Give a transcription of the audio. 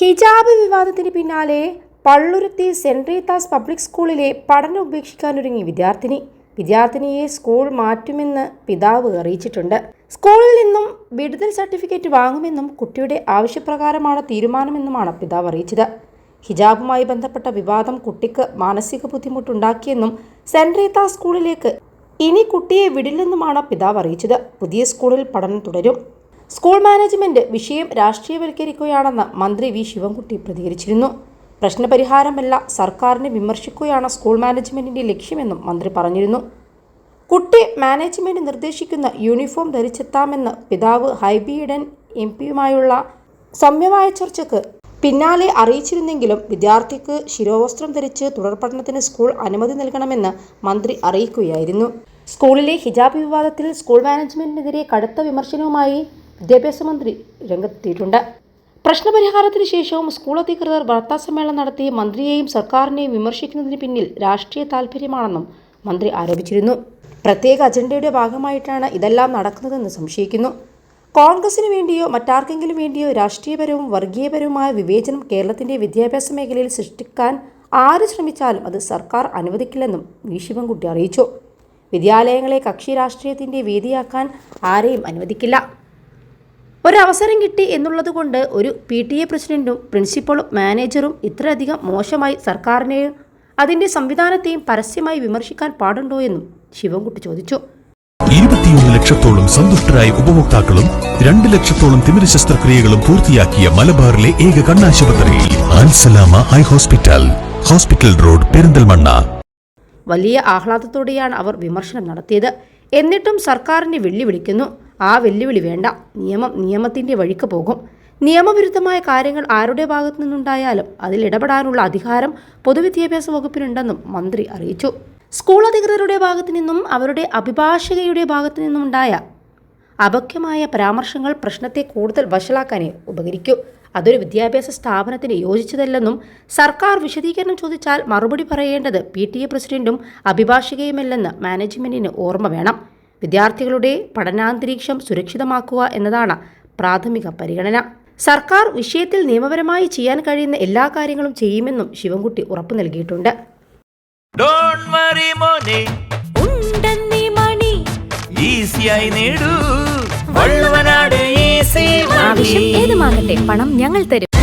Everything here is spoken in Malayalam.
ഹിജാബ് വിവാദത്തിന് പിന്നാലെ പള്ളുരുത്തി സെന്റ് റീത്താസ് പബ്ലിക് സ്കൂളിലെ പഠനം ഉപേക്ഷിക്കാനൊരുങ്ങി വിദ്യാർത്ഥിനി. വിദ്യാർത്ഥിനിയെ സ്കൂൾ മാറ്റുമെന്ന് പിതാവ് അറിയിച്ചിട്ടുണ്ട്. സ്കൂളിൽ നിന്നും വിടുതൽ സർട്ടിഫിക്കറ്റ് വാങ്ങുമെന്നും കുട്ടിയുടെ ആവശ്യപ്രകാരമാണ് തീരുമാനമെന്നുമാണ് പിതാവ് അറിയിച്ചത്. ഹിജാബുമായി ബന്ധപ്പെട്ട വിവാദം കുട്ടിക്ക് മാനസിക ബുദ്ധിമുട്ടുണ്ടാക്കിയെന്നും സെന്റ് റീത്താസ് സ്കൂളിലേക്ക് ഇനി കുട്ടിയെ വിടില്ലെന്നുമാണ് പിതാവ് അറിയിച്ചത്. പുതിയ സ്കൂളിൽ പഠനം തുടരും. സ്കൂൾ മാനേജ്മെന്റ് വിഷയം രാഷ്ട്രീയവൽക്കരിക്കുകയാണെന്ന് മന്ത്രി വി ശിവൻകുട്ടി പ്രതികരിച്ചിരുന്നു. പ്രശ്നപരിഹാരമല്ല സർക്കാരിനെ വിമർശിക്കുകയാണ് സ്കൂൾ മാനേജ്മെന്റിന്റെ ലക്ഷ്യമെന്നും മന്ത്രി പറഞ്ഞിരുന്നു. കുട്ടി മാനേജ്മെന്റ് നിർദ്ദേശിക്കുന്ന യൂണിഫോം ധരിച്ചെത്താമെന്ന് പിതാവ് ഹൈബിയിഡൻ എം പിയുമായുള്ള സമ്യമായ ചർച്ചയ്ക്ക് പിന്നാലെ അറിയിച്ചിരുന്നെങ്കിലും വിദ്യാർത്ഥിക്ക് ശിരോവസ്ത്രം ധരിച്ച് തുടർപഠനത്തിന് സ്കൂൾ അനുമതി നൽകണമെന്ന് മന്ത്രി അറിയിക്കുകയായിരുന്നു. സ്കൂളിലെ ഹിജാബ് വിവാദത്തിൽ സ്കൂൾ മാനേജ്മെന്റിനെതിരെ കടുത്ത വിമർശനവുമായി വിദ്യാഭ്യാസ മന്ത്രി രംഗത്തെത്തിയിട്ടുണ്ട്. പ്രശ്നപരിഹാരത്തിന് ശേഷവും സ്കൂൾ അധികൃതർ വാർത്താ സമ്മേളനം നടത്തി മന്ത്രിയെയും സർക്കാരിനെയും വിമർശിക്കുന്നതിന് പിന്നിൽ രാഷ്ട്രീയ താൽപ്പര്യമാണെന്നും മന്ത്രി ആരോപിച്ചിരുന്നു. പ്രത്യേക അജണ്ടയുടെ ഭാഗമായിട്ടാണ് ഇതെല്ലാം നടക്കുന്നതെന്ന് സംശയിക്കുന്നു. കോൺഗ്രസിന് വേണ്ടിയോ മറ്റാർക്കെങ്കിലും വേണ്ടിയോ രാഷ്ട്രീയപരവും വർഗീയപരവുമായ വിവേചനം കേരളത്തിന്റെ വിദ്യാഭ്യാസ മേഖലയിൽ സൃഷ്ടിക്കാൻ ആര് ശ്രമിച്ചാലും അത് സർക്കാർ അനുവദിക്കില്ലെന്നും വി. ശിവൻകുട്ടി അറിയിച്ചു. വിദ്യാലയങ്ങളെ കക്ഷി രാഷ്ട്രീയത്തിന്റെ വേദിയാക്കാൻ ആരെയും അനുവദിക്കില്ല. ഒരവസരം കിട്ടി എന്നുള്ളതുകൊണ്ട് ഒരു പി ടി എ പ്രസിഡന്റും പ്രിൻസിപ്പളും മാനേജറും ഇത്രയധികം മോശമായി സർക്കാരിനെയും അതിന്റെ സംവിധാനത്തെയും പരസ്യമായി വിമർശിക്കാൻ പാടുണ്ടോ എന്നും ശിവൻകുട്ടി ചോദിച്ചു. ഇരുപത്തിയൊന്ന് ലക്ഷത്തോളം സന്തുഷ്ടരായ ഉപഭോക്താക്കളും രണ്ട് ലക്ഷത്തോളം തിമിര ശസ്ത്രക്രിയകളും പൂർത്തിയാക്കിയ മലബാറിലെ ഏക കണ്ണാശുപത്രി Ansalama high hospital hospital road Perinthalmanna. വലിയ ആഹ്ലാദത്തോടെയാണ് അവർ വിമർശനം നടത്തിയത്. എന്നിട്ടും സർക്കാരിനെ വെല്ലുവിളിക്കുന്നു. ആ വെല്ലുവിളി വേണ്ട. നിയമം നിയമത്തിന്റെ വഴിക്ക് പോകും. നിയമവിരുദ്ധമായ കാര്യങ്ങൾ ആരുടെ ഭാഗത്തു നിന്നുണ്ടായാലും അതിലിടപെടാനുള്ള അധികാരം പൊതുവിദ്യാഭ്യാസ വകുപ്പിനുണ്ടെന്നും മന്ത്രി അറിയിച്ചു. സ്കൂൾ അധികൃതരുടെ ഭാഗത്തു നിന്നും അവരുടെ അഭിഭാഷകയുടെ ഭാഗത്തു നിന്നുമുണ്ടായ അപക്യമായ പരാമർശങ്ങൾ പ്രശ്നത്തെ കൂടുതൽ വഷളാക്കാനേ ഉപകരിക്കൂ. അതൊരു വിദ്യാഭ്യാസ സ്ഥാപനത്തിന് യോജിച്ചതല്ലെന്നും സർക്കാർ വിശദീകരണം ചോദിച്ചാൽ മറുപടി പറയേണ്ടത് പി ടി എ പ്രസിഡന്റും അഭിഭാഷകയുമല്ലെന്ന് മാനേജ്മെന്റിന് ഓർമ്മ വേണം. വിദ്യാർത്ഥികളുടെ പഠനാന്തരീക്ഷം സുരക്ഷിതമാക്കുക എന്നതാണ് പ്രാഥമിക പരിഗണന. സർക്കാർ വിഷയത്തിൽ നിയമപരമായി ചെയ്യാൻ കഴിയുന്ന എല്ലാ കാര്യങ്ങളും ചെയ്യുമെന്നും ശിവൻകുട്ടി ഉറപ്പു നൽകിയിട്ടുണ്ട്. ഡോൺ വറി മോനെ. ഉണ്ടെന്നീ മണി. ഈസിയായി നേടൂ. വള്ളുവനാട് ഈസി ആവശ്യം ഏതുമാകട്ടെ പണം ഞങ്ങൾ തരും.